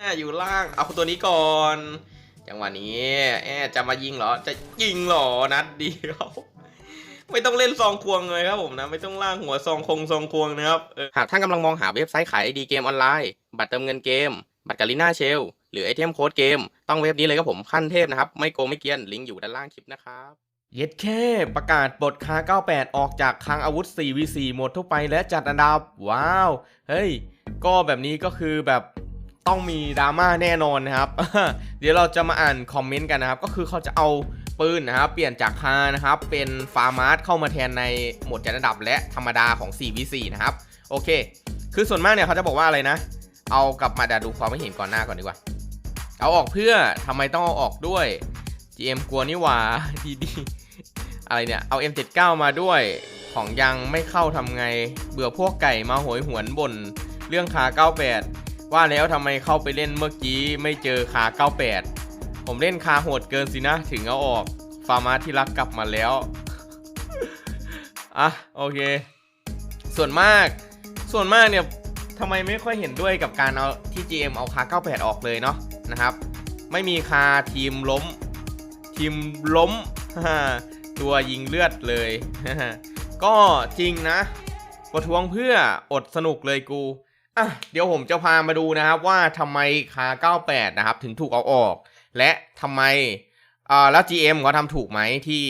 แอบอยู่ล่าง เอาตัวนี้ก่อน จังหวะนี้แอบจะมายิงเหรอ จะยิงเหรอ นัดเดียว ไม่ต้องเล่นซองควงเลยครับผมนะ ไม่ต้องล่างหัวซองคงซองควงนะครับเออหากท่านกำลังมองหาเว็บไซต์ขายไอดีเกมออนไลน์ บัตรเติมเงินเกม บัตรกาลิน่าเชล หรือไอเทมโค้ดเกม ต้องเว็บนี้เลยครับผม ขั้นเทพนะครับ ไม่โกงไม่เกียน ลิงก์อยู่ด้านล่างคลิปนะครับเย็ดแค่ประกาศปลดคา 98 ออกจากคลังอาวุธ 4v4 หมดทั่วไปและจัดอันดับ ว้าว เฮ้ย ก็แบบนี้ก็คือแบบ ต้องมีดราม่าแน่นอนนะครับ เดี๋ยวเราจะมาอ่านคอมเมนต์กันนะครับ ก็คือเขาจะเอาปืนนะครับ เปลี่ยนจากคานะครับ เป็นฟาร์มาร์เข้ามาแทนในโหมดจัดอันดับและธรรมดาของ 4v4 นะครับ โอเค คือส่วนมากเนี่ยเขาจะบอกว่าอะไรนะ เอากลับมาดาดูความไม่เห็นก่อนหน้าก่อนดีกว่า เอาออกเพื่อทำไมต้องเอาออกด้วย GM กลัวนี่หว่าดีๆอะไรเนี่ย เอา M79 มาด้วยของยังไม่เข้าทำไง เบื่อพวกไก่มาโหยหวนบ่นเรื่องคา 98 ว่าแล้วทำไมเข้าไปเล่นเมื่อกี้ไม่เจอคา98 ผมเล่นคาโหดเกินสินะ ถึงเอาออก ฟาร์มาที่รักกลับมาแล้ว อะ โอเค ส่วนมาก ส่วนมากเนี่ยทำไมไม่ค่อยเห็นด้วยกับการเอาที่ GM เอาคา 98 ออกเลยเนาะนะครับ ไม่มีคาทีมล้ม ทีมล้ม ตัวยิงเลือดเลย ก็จริงนะประท้วงเพื่ออดสนุกเลยกู อะเดี๋ยวผมจะพามาดูนะครับว่าทำไมคา98 นะครับ ถึงถูกเอาออก และทำไมอ่าแล้ว GM เขาทำถูกไหมที่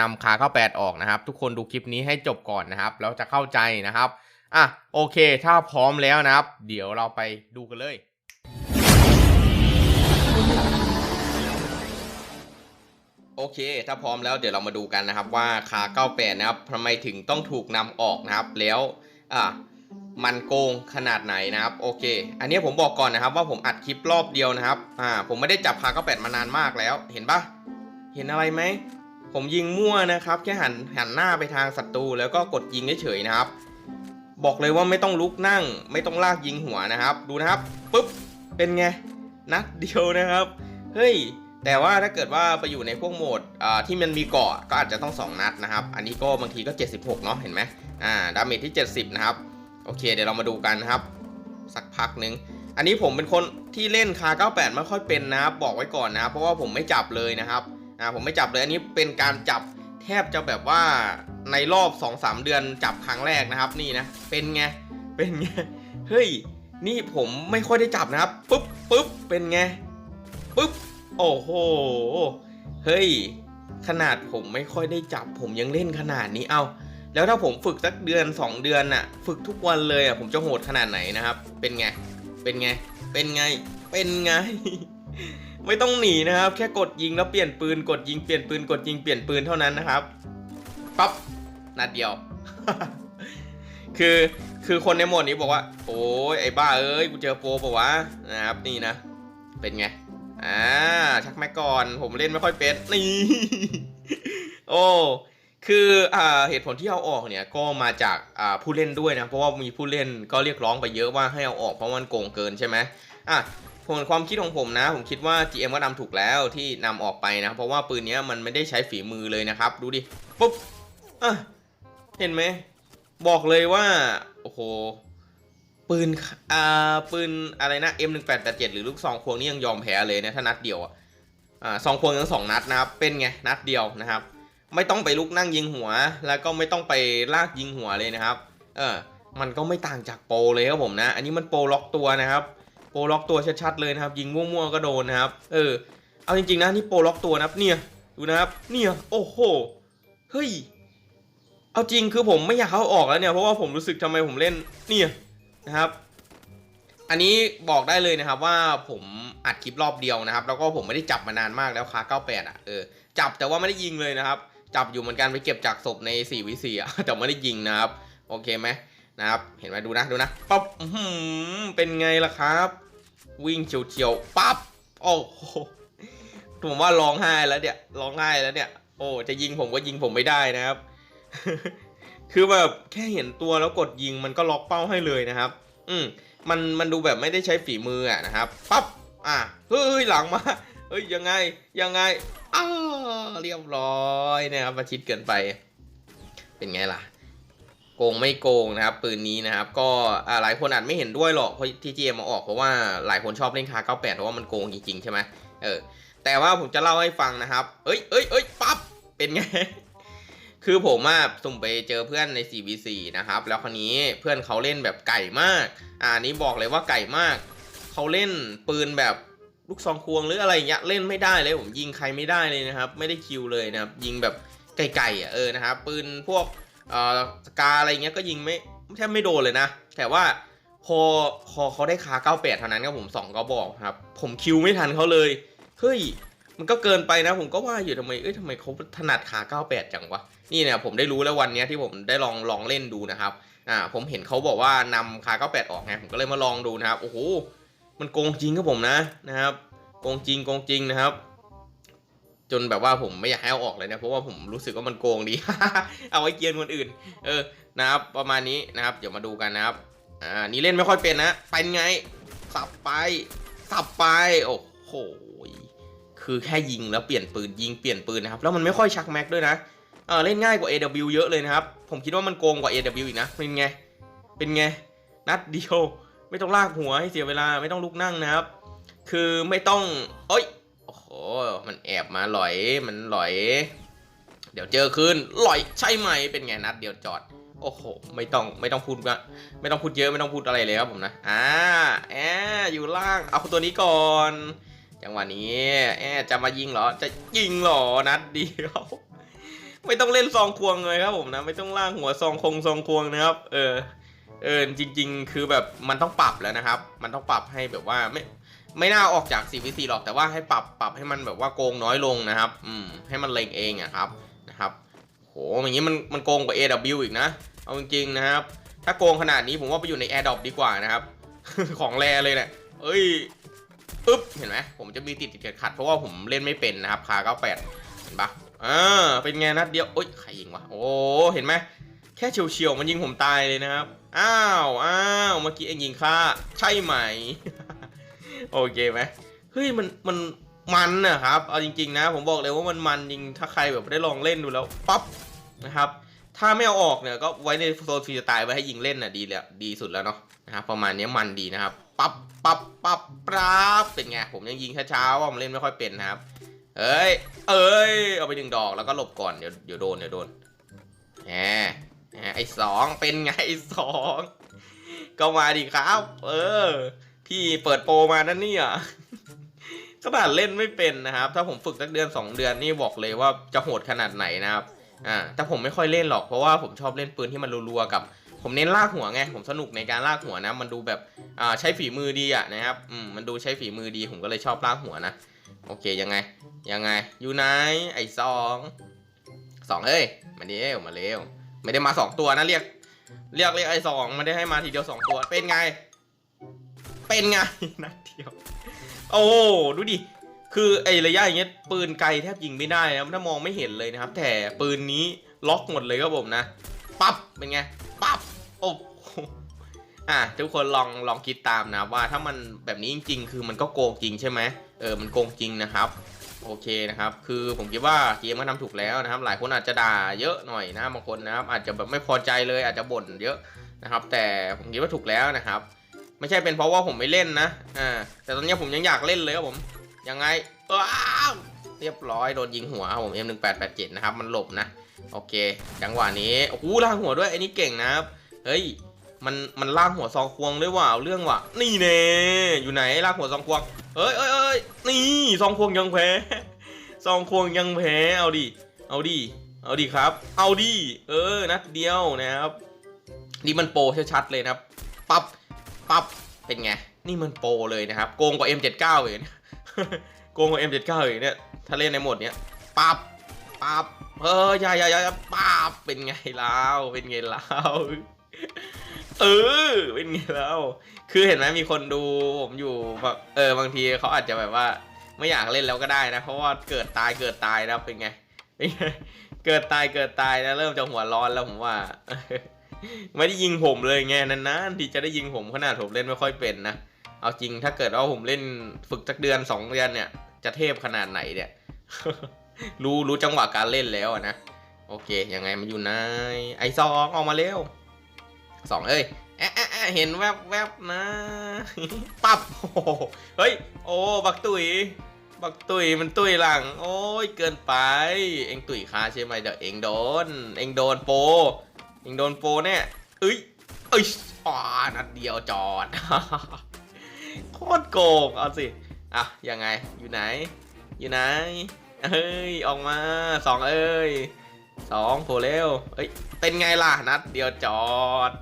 นำคา98 ออกนะครับ ทุกคนดูคลิปนี้ให้จบก่อนนะครับ แล้วจะเข้าใจนะครับอะโอเค ถ้าพร้อมแล้วนะครับ เดี๋ยวเราไปดูกันเลยโอเค ถ้าพร้อมแล้วเดี๋ยวเรามาดูกันนะครับว่าคา98 นะครับทำไมถึงต้องถูกนำออกนะครับ แล้ว อะ มันโกงขนาดไหนนะครับโอเค อันนี้ผมบอกก่อนนะครับ ว่าผมอัดคลิปรอบเดียวนะครับอ่าผมไม่ได้จับคา98มานานมากแล้ว เห็นปะเห็นอะไรไหมผมยิงมั่วนะครับ แค่หันหันหน้าไปทางศัตรูแล้วก็กดยิงเฉยๆนะครับ บอกเลยว่าไม่ต้องลุกนั่ง ไม่ต้องลากยิงหัวนะครับ ดูนะครับปุ๊บเป็นไงนัดเดียวนะครับ เฮ้ยแต่ว่าถ้าเกิดว่าไปอยู่ในพวกโหมดอ่าที่มันมีเกาะก็อาจจะต้อง 2 นัดนะครับ อันนี้ก็บางทีก็ 76 เนาะเห็นไหมอ่าดาเมจที่ 70 นะครับ โอเค เดี๋ยวเรามาดูกันนะครับ สักพักหนึ่งอันนี้ผมเป็นคนที่เล่นคา 98 ไม่ค่อยเป็นนะครับบอกไว้ก่อนนะครับเพราะว่าผมไม่จับเลยนะครับอ่าผมไม่จับเลยอันนี้เป็นการจับแทบจะแบบว่าในรอบ 2-3 เดือนจับครั้งแรกนะครับ นี่นะเป็นไงเป็นไงเฮ้ยนี่ผมไม่ค่อยได้จับนะครับปุ๊บปุ๊บเป็นไงปุ๊บโอ้โหเฮ้ยขนาดผมไม่ค่อยได้จับผมยังเล่นขนาดนี้เอา แล้วถ้าผมฝึกสักเดือน 2 เดือนน่ะ ฝึกทุกวันเลยอะผมจะโหดขนาดไหนนะครับ เป็นไง เป็นไง เป็นไง เป็นไง ไม่ต้องหนีนะครับ แค่กดยิงแล้วเปลี่ยนปืน กดยิงเปลี่ยนปืน กดยิงเปลี่ยนปืนเท่านั้นนะครับ ปั๊บ นัดเดียว คือ คือคนในโหมดนี้บอกว่า โอ้ยไอ้บ้าเอ้ย กูเจอโปรปะวะ นะครับ นี่นะ เป็นไง อ่า ชักแม็กก่อน ผมเล่นไม่ค่อยเป็น นี่ โอ้ คืออ่าเหตุผลที่เอาออกเนี่ยก็มาจากอ่าผู้เล่นด้วยนะ เพราะว่ามีผู้เล่นก็เรียกร้องไปเยอะว่าให้เอาออกเพราะมันโกงเกินใช่ไหมอะผลความคิดของผมนะ ผมคิดว่า GM ก็นำถูกแล้วที่นำออกไปนะ เพราะว่าปืนนี้มันไม่ได้ใช้ฝีมือเลยนะครับ ดูดิปุ๊บอะเห็นไหมบอกเลยว่าโอ้โหปืนอ่าปืนอะไรนะ M1887 หรือลูกซองควงนี่ยังยอมแพ้เลยนะถ้านัดเดียวอะอ่าซองควงทั้งสองนัดนะครับเป็นไงนัดเดียวนะครับ ไม่ต้องไปลุกนั่งยิงหัว แล้วก็ไม่ต้องไปลากยิงหัวเลยนะครับ เออ มันก็ไม่ต่างจากโปรเลยครับผมนะ อันนี้มันโปรล็อกตัวนะครับ โปรล็อกตัวชัดๆเลยนะครับ ยิงมั่วๆก็โดนนะครับ เออ เอาจริงๆนะนี่โปรล็อกตัวนะครับ เนี่ยดูนะครับ เนี่ยโอ้โห เฮ้ย เอาจริงคือผมไม่อยากเข้าออกแล้วเนี่ย เพราะว่าผมรู้สึกทำไมผมเล่น เนี่ยนะครับ อันนี้บอกได้เลยนะครับว่าผมอัดคลิปรอบเดียวนะครับ แล้วก็ผมไม่ได้จับมานานมากแล้วคา98อะ เออ จับแต่ว่าไม่ได้ยิงเลยนะครับ จับอยู่เหมือนกันไปเก็บจากศพใน4วิ4อะแต่ไม่ได้ยิงนะครับ โอเคไหมนะครับ เห็นไหมดูนะดูนะปั๊บอื้อหือเป็นไงล่ะครับ วิ่งเฉียวๆปั๊บโอ้โหผมว่าร้องไห้แล้วเนี่ยร้องไห้แล้วเนี่ย โอ้จะยิงผมก็ยิงผมไม่ได้นะครับ คือแบบแค่เห็นตัวแล้วกดยิงมันก็ล็อกเป้าให้เลยนะครับ อืมมันมันดูแบบไม่ได้ใช้ฝีมืออะนะครับปั๊บอะเฮ้ยหลังมาเฮ้ยยังไงยังไงอ้า เรียบร้อยนะครับประชิดเกินไป เป็นไงล่ะ โกงไม่โกงนะครับ ปืนนี้นะครับ ก็หลายคนอาจไม่เห็นด้วยหรอกเพราะที่ GM มาออกเพราะว่าหลายคนชอบเล่นคา98เพราะว่ามันโกงจริงๆใช่ไหมเออ แต่ว่าผมจะเล่าให้ฟังนะครับ เอ้ยเอ้ยเอ้ยปั๊บเป็นไงคือผมอะสุ่มไปเจอเพื่อนใน 4v4 นะครับ แล้วคราวนี้เพื่อนเขาเล่นแบบไก่มาก อ่านี้บอกเลยว่าไก่มาก เขาเล่นปืนแบบ ลูกซองควงหรืออะไรอย่างเงี้ยเล่นไม่ได้เลยผมยิงใครไม่ได้เลยนะครับ ไม่ได้คิวเลยนะครับยิงแบบไก่ๆอะเออนะครับปืนพวกเอ่อสกาอะไรเงี้ยก็ยิงไม่แทบไม่โดนเลยนะ แต่ว่าพอพอเขาได้คา98เท่านั้นก็ผมสองก็บอกครับ ผมคิวไม่ทันเขาเลยเฮ้ยมันก็เกินไปนะผมก็ว่าอยู่ทำไมเอ้ยทำไมเขาถนัดขา 98 จังวะนี่เนี่ยผมได้รู้แล้ววันเนี้ยที่ผมได้ลองลองเล่นดูนะครับอ่าผมเห็นเขาบอกว่านำขา 98 ออกไงผมก็เลยมาลองดูนะครับโอ้โห มันโกงจริงครับผมนะนะครับ โกงจริงโกงจริงนะครับ จนแบบว่าผมไม่อยากให้เอาออกเลยนะเพราะว่าผมรู้สึกว่ามันโกงดี เอาไว้เกียนคนอื่น เออนะครับ ประมาณนี้นะครับ เดี๋ยวมาดูกันนะครับ อ่านี่เล่นไม่ค่อยเป็นนะเป็นไงสับไปสับไปโอ้โหคือแค่ยิงแล้วเปลี่ยนปืนยิงเปลี่ยนปืนนะครับแล้วมันไม่ค่อยชักแม็กด้วยนะเออเล่นง่ายกว่า AW เยอะเลยนะครับ ผมคิดว่ามันโกงกว่า AW อีกนะ เป็นไง เป็นไง นัดเดียว ไม่ต้องลากหัวให้เสียเวลาไม่ต้องลุกนั่งนะครับ คือไม่ต้องเอ้ยโอ้โหมันแอบมาหลอยมันหลอย เดี๋ยวเจอคืนหลอยใช่ไหมเป็นไงนัดเดียวจอดโอ้โห ไม่ต้องไม่ต้องพูดว่าไม่ต้องพูดเยอะไม่ต้องพูดอะไรเลยครับผมนะ อ่าแอบอยู่ล่างเอาตัวนี้ก่อน จังหวะนี้แอบจะมายิงเหรอ จะยิงเหรอนัดเดียว ไม่ต้องเล่นซองควงเลยครับผมนะ ไม่ต้องล่างหัวซองคงซองควงนะครับ เออ เออจริง ๆ คือแบบมันต้องปรับแล้วนะครับ มันต้องปรับให้แบบว่าไม่ไม่น่าออกจาก 4v4 หรอกแต่ว่าให้ปรับปรับให้มันแบบว่าโกงน้อยลงนะครับ อืมให้มันเล็งเองอะครับนะครับโหอย่างนี้มันมันโกงกว่า AW อีกนะ เอาจริงๆนะครับ ถ้าโกงขนาดนี้ผมว่าไปอยู่ใน AirDrop ดีกว่านะครับ ของแรเลยเนี่ยเอ้ยอึ๊บเห็นไหมผมจะมีติดติดขัดเพราะว่าผมเล่นไม่เป็นนะครับคา98เห็นปะอ่าเป็นไงนัดเดียวโอ๊ยใครยิงวะโอ้เห็นไหม แค่เฉียวๆมันยิงผมตายเลยนะครับ อ้าวอ้าวเมื่อกี้เองยิงค่าใช่ไหม โอเคไหมเฮ้ยมันมันมันนะครับ เอาจริง ๆ นะ ผมบอกเลยว่ามันมันจริงถ้าใครแบบได้ลองเล่นดูแล้วปั๊บนะครับ ถ้าไม่เอาออกเนี่ยก็ไว้ในโซนฟรีสไตล์ไว้ให้ยิงเล่นน่ะดีแล้วดีสุดแล้วเนาะนะครับประมาณนี้มันดีนะครับปั๊บปั๊บปั๊บปราบเป็นไงผมยังยิงช้าๆว่าผมเล่นไม่ค่อยเป็นนะครับ เอ้ย เอ้ย เอาไปหนึ่งดอกแล้วก็หลบก่อนเดี๋ยวเดี๋ยวโดนเดี๋ยวโดนแหม ไอ้สองเป็นไงไอ้สองก็มาดิครับ เออ พี่เปิดโปรมานั่นเนี่ยขนาดเล่นไม่เป็นนะครับ ถ้าผมฝึกสักเดือนสองเดือนนี่บอกเลยว่าจะโหดขนาดไหนนะครับ อ่า แต่ผมไม่ค่อยเล่นหรอกเพราะว่าผมชอบเล่นปืนที่มันรัวๆกับ ผมเน้นลากหัวไง ผมสนุกในการลากหัวนะ มันดูแบบ อ่า ใช้ฝีมือดีอะนะครับ อืม มันดูใช้ฝีมือดี ผมก็เลยชอบลากหัวนะ โอเคยังไง ยังไง อยู่ไหน ไอ้สอง สองเอ้ย มาเร็ว มาเร็ว ไม่ได้มาสองตัวนะเรียก เรียกเรียกไอ้สองไม่ได้ให้มาทีเดียวสองตัว เป็นไง เป็นไงนัดเดียว โอ้ดูดิคือไอ้ระยะอย่างเงี้ยปืนไกลแทบยิงไม่ได้นะถ้ามองไม่เห็นเลยนะครับ แต่ปืนนี้ล็อกหมดเลยครับผมนะปั๊บเป็นไงปั๊บโอ้โหอะทุกคนลองลองคิดตามนะว่าถ้ามันแบบนี้จริง ๆ คือมันก็โกงจริงใช่ไหมเออมันโกงจริงนะครับ โอเคนะครับ คือผมคิดว่าเกมมันทำถูกแล้วนะครับ หลายคนอาจจะด่าเยอะหน่อยนะบางคนนะครับ อาจจะแบบไม่พอใจเลยอาจจะบ่นเยอะนะครับ แต่ผมคิดว่าถูกแล้วนะครับ ไม่ใช่เป็นเพราะว่าผมไม่เล่นนะอ่าแต่ตอนนี้ผมยังอยากเล่นเลยครับผมยังไงว้าวเรียบร้อยโดนยิงหัวครับผม M1887 นะครับ มันหลบนะ โอเค จังหวะนี้โอ้โหล่างหัวด้วยไอ้นี่เก่งนะครับ เฮ้ย มัน มันล่างหัวซองควงด้วยว่ะเอาเรื่องว่ะ นี่เน่อยู่ไหนล่างหัวซองควง เอ้ยเอ้ยเอ้ยนี่ซองควงยังแพ้ซองควงยังแพ้เอาดิเอาดิเอาดิครับ เอาดิเออนัดเดียวนะครับนี่มันโปรชัดๆเลยนะครับปั๊บปั๊บเป็นไงนี่มันโปรเลยนะครับโกงกว่า M79 เลยโกงกว่า M79 เลยเนี่ยถ้าเล่นในโหมดเนี้ยปั๊บปั๊บเอออย่าอย่าย่ปั๊บเป็นไงแล้วเป็นไงแล้ว เออเป็นไงแล้ว คือเห็นไหมมีคนดูผมอยู่แบบเออบางทีเขาอาจจะแบบว่า ไม่อยากเล่นแล้วก็ได้นะ เพราะว่าเกิดตายเกิดตายนะเป็นไงเป็นไง เกิดตายเกิดตายนะเริ่มจะหัวร้อนแล้วผมว่า ไม่ได้ยิงผมเลยไงนานๆที่จะได้ยิงผมขนาดผมเล่นไม่ค่อยเป็นนะเอาจริงถ้าเกิดว่าผมเล่นฝึกสักเดือนสองเดือนเนี่ย จะเทพขนาดไหนเนี่ย รู้รู้จังหวะการเล่นแล้วนะโอเคยังไงมันอยู่ไหนไอซองออกมาเร็ว สองเอ้ยแอะแอะแอะเห็นแวบแวบนะ ปั๊บโอ้เฮ้ย โอ้ บักตุย บักตุยมันตุยหลัง โอ้ย เกินไป เอ็งตุยคาใช่ไหมเดี๋ยวเอ็งโดน เอ็งโดนโป เอ็งโดนโปเนี่ยเอ้ยเอ้ยอ่านัดเดียวจอด โคตรโกง เอาสิ อะ ยังไง อยู่ไหน อยู่ไหน เฮ้ย ออกมาสองเอ้ย สองโผล่เร็วเอ้ยเป็นไงล่ะนัดเดียวจอด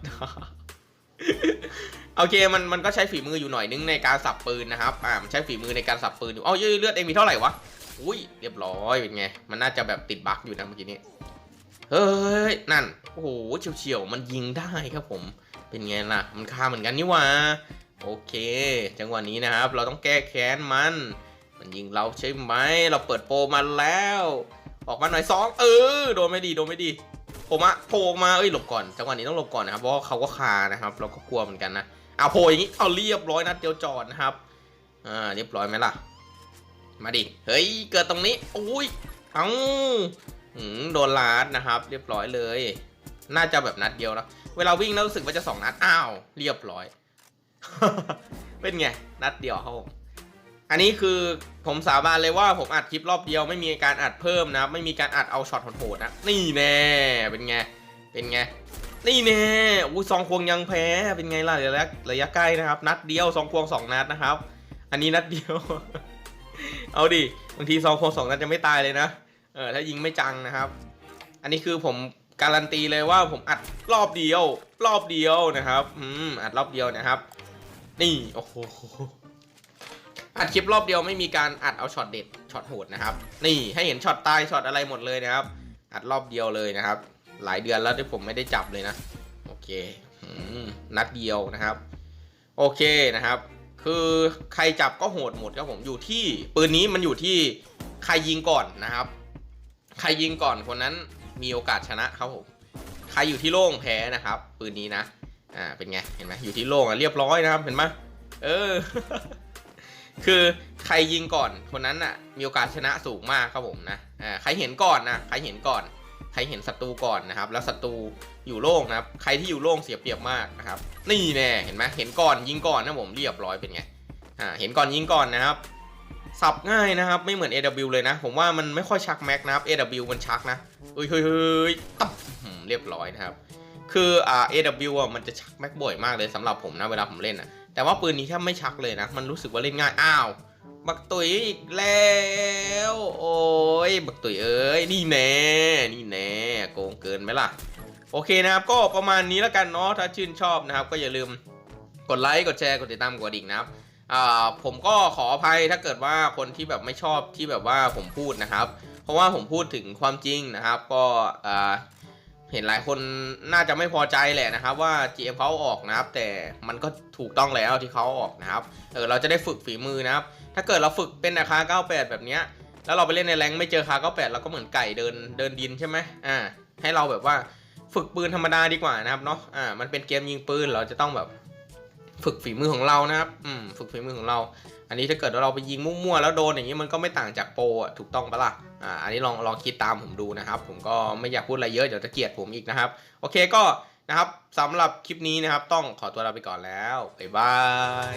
โอเคมันมันก็ใช้ฝีมืออยู่หน่อยนึงในการสับปืนนะครับอ่ามันใช้ฝีมือในการสับปืนอยู่เอ้าเยเลือดเองมีเท่าไหร่วะอุ้ยเรียบร้อยเป็นไงมันน่าจะแบบติดบั๊กอยู่นะเมื่อกี้นี้เฮ้ยนั่นโอ้โหเฉียวๆมันยิงได้ครับผมเป็นไงล่ะ มันฆ่าเหมือนกันนี่ว่าโอเค จังหวะนี้นะครับ เราต้องแก้แค้นมัน มันยิงเราใช่ไหมเราเปิดโปรมาแล้ว ออกมาหน่อยสองเออโดนไม่ดีโดนไม่ดีโผล่มาโผล่มาเอ้ยหลบก่อนจังหวะนี้ต้องหลบก่อนนะครับเพราะเขาก็คานะครับ เราก็กลัวเหมือนกันนะเอาโผล่อย่างนี้เอาเรียบร้อยนัดเดียวจอดนะครับอ่าเรียบร้อยไหมล่ะ มาดิเฮ้ยเกิดตรงนี้อุ้ยเอ้าหืมโดนลาดนะครับ เรียบร้อยเลย น่าจะแบบนัดเดียวนะเวลาวิ่งแล้วรู้สึกว่าจะสองนัดอ้าวเรียบร้อย เป็นไงนัดเดียวครับผม อันนี้คือผมสาบานเลยว่าผมอัดคลิปรอบเดียวไม่มีการอัดเพิ่มนะครับไม่มีการอัดเอาช็อตโหดๆนะนี่แน่เป็นไงเป็นไงนี่แน่อุ้สองควงยังแพ้เป็นไงล่ะระยะระยะใกล้นะครับ นัดเดียวสองควงสองนัดนะครับ อันนี้นัดเดียว เอาดิบางทีสองควงสองนัดจะไม่ตายเลยนะเออถ้ายิงไม่จังนะครับ อันนี้คือผมการันตีเลยว่าผมอัดรอบเดียว รอบเดียวนะครับ อืมอัดรอบเดียวนะครับ นี่โอ้โห อัดคลิปรอบเดียวไม่มีการอัดเอาช็อตเด็ดช็อตโหดนะครับ นี่ให้เห็นช็อตตายช็อตอะไรหมดเลยนะครับ อัดรอบเดียวเลยนะครับ หลายเดือนแล้วที่ผมไม่ได้จับเลยนะโอเคอนัดเดียวนะครับ โอเคนะครับ คือใครจับก็โหดหมดครับผมอยู่ที่ปืนนี้มันอยู่ที่ใครยิงก่อนนะครับ ใครยิงก่อนคนนั้นมีโอกาสชนะครับผมใครอยู่ที่โล่งแพ้นะครับ ปืนนี้นะอ่าเป็นไงเห็นไหมอยู่ที่โล่งอะเรียบร้อยนะครับเห็นไหมเออ คือใครยิงก่อนคนนั้นน่ะ มีโอกาสชนะสูงมากครับผมนะอ่าใครเห็นก่อนนะใครเห็นก่อน ใครเห็นศัตรูก่อนนะครับ แล้วศัตรูอยู่โล่งนะครับ ใครที่อยู่โล่งเสียเปรียบมากนะครับ นี่แน่เห็นไหมเห็นก่อนยิงก่อนนะผมเรียบร้อยเป็นไงอ่าเห็นก่อนยิงก่อนนะครับสับง่ายนะครับ ไม่เหมือน AW เลยนะ ผมว่ามันไม่ค่อยชักแม็กนะครับ AW มันชักนะเฮ้ยเฮ้ยเฮ้ยตับอืมเรียบร้อยนะครับ คืออ่า AW อะมันจะชักแม็กบ่อยมากเลยสำหรับผมนะเวลาผมเล่นอะ แต่ว่าปืนนี้แทบไม่ชักเลยนะ มันรู้สึกว่าเล่นง่าย อ้าว บักตุยอีกแล้ว โอ้ย บักตุยเอ้ย นี่แน่ นี่แน่ โกงเกินไหมล่ะ โอเคนะครับ ก็ประมาณนี้แล้วกันเนาะ ถ้าชื่นชอบนะครับ ก็อย่าลืมกดไลค์ กดแชร์ กดติดตาม กดดิ่งนะครับผมก็ขออภัยถ้าเกิดว่าคนที่แบบไม่ชอบที่แบบว่าผมพูดนะครับ เพราะว่าผมพูดถึงความจริงนะครับ ก็อ่า เห็นหลายคนน่าจะไม่พอใจแหละนะครับ ว่า GM เขาเอาออกนะครับ แต่มันก็ถูกต้องแล้วที่เขาออกนะครับเออเราจะได้ฝึกฝีมือนะครับ ถ้าเกิดเราฝึกเป็นราคา 98 แบบเนี้ยแล้วเราไปเล่นในแรงไม่เจอคา 98 เราก็เหมือนไก่เดินเดินดินใช่ไหมอ่าให้เราแบบว่าฝึกปืนธรรมดาดีกว่านะครับเนาะอ่ามันเป็นเกมยิงปืนเราจะต้องแบบ ฝึกฝีมือของเรานะครับอืมฝึกฝีมือของเรา อันนี้ถ้าเกิดเราไปยิงมั่วๆแล้วโดนอย่างนี้มันก็ไม่ต่างจากโปรถูกต้องปะล่ะอ่าอันนี้ลองลองคิดตามผมดูนะครับ ผมก็ไม่อยากพูดอะไรเยอะเดี๋ยวจะเกลียดผมอีกนะครับ โอเคก็นะครับสำหรับคลิปนี้นะครับ ต้องขอตัวลาไปก่อนแล้วบ๊ายบาย